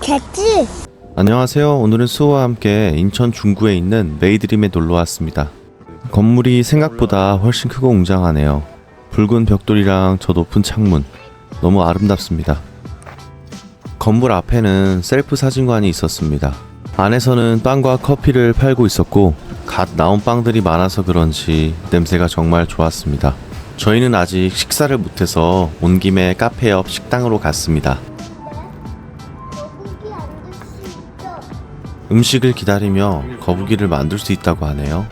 됐지? 안녕하세요. 오늘은 수호와 함께 인천 중구에 있는 메이드림에 놀러 왔습니다. 건물이 생각보다 훨씬 크고 웅장하네요. 붉은 벽돌이랑 저 높은 창문. 너무 아름답습니다. 건물 앞에는 셀프 사진관이 있었습니다. 안에서는 빵과 커피를 팔고 있었고, 갓 나온 빵들이 많아서 그런지 냄새가 정말 좋았습니다. 저희는 아직 식사를 못해서 온 김에 카페 옆 식당으로 갔습니다. 음식을 기다리며 거북이를 만들 수 있다고 하네요.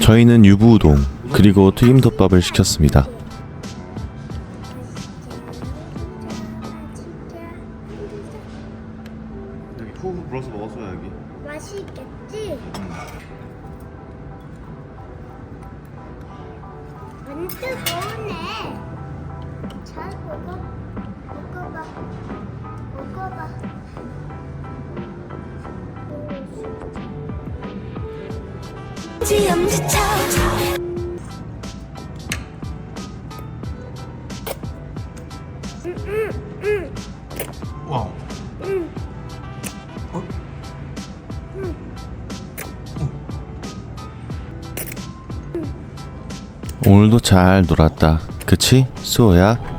저희는 유부 우동 그리고 튀김 덮밥을 시켰습니다. 여기 후후 불어서 먹었어요 여기. 맛있겠지? 안 뜨거우네. 잘 먹어. 먹어봐. 먹어봐. 와 오늘도 잘 놀았다. 그치? 수호야?